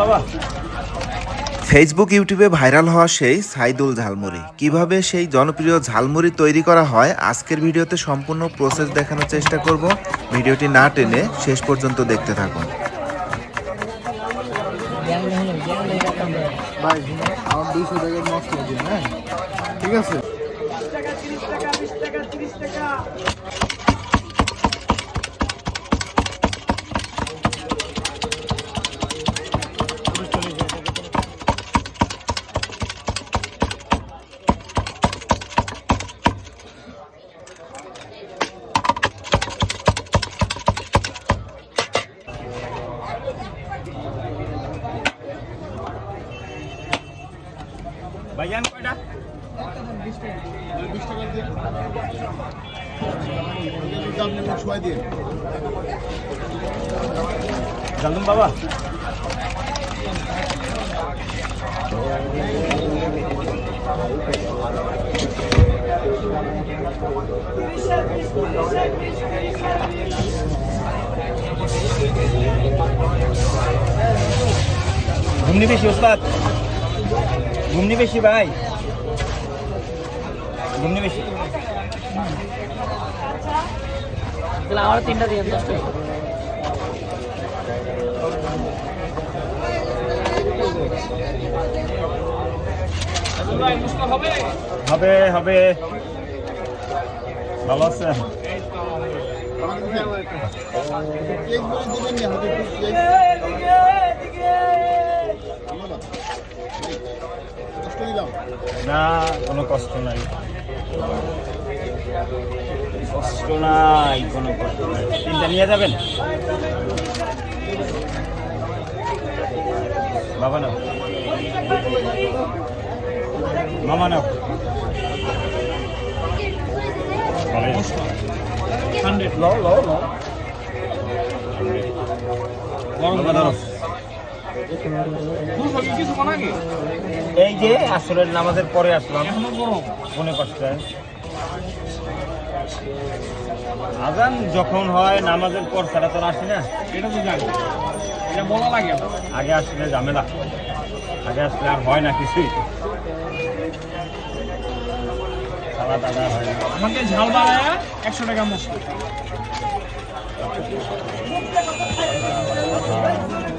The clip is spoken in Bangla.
বাবা। ফেসবুক ইউটিউবে ভাইরাল হওয়া সেই সাইদুল ঝালমুড়ি। কীভাবে সেই জনপ্রিয় ঝালমুড়ি তৈরি করা হয় আজকের ভিডিওতে সম্পূর্ণ প্রসেস দেখানোর চেষ্টা করব। ভিডিওটি না টেনে শেষ পর্যন্ত দেখতে থাকুন। হ্যাঁ? ঠিক আছে? ভাইজান কয়টা বিশ টাকা দিয়ে আপনি মোক ছয় দিন জানুন বাবা ঘুমনি বেশি ওস্তাদ ঘুমনি বেশি ভাই। ঘুমনি বেশি। আমার তিনটা দিয়ে দশ টাকা হবে হবে। ভালো আছে কেক বলে দিবেন না হাতে একটু কেক ধন্যবাদ কষ্ট দিলাম না কোনো কষ্ট নাই। কষ্ট নাই কোনো কষ্ট নাই। তিনটা নিয়ে যাবেন? বাবা নাও। মামা নাও। হান্ড্রেড। লো লো লো বাবা ধরো এই যে আসরের নামাজের পরে আসলাম, মনে পাঁচটায় আজান যখন হয়, নামাজের পর ছাড়া তো আসি না। এটা তো জানি এটা বলা লাগে। আগে আসলে ঝামেলা। আগে আসলে আর হয় না কিছুই। আমাকে ঝাল বাড়ায় একশো টাকা মশলা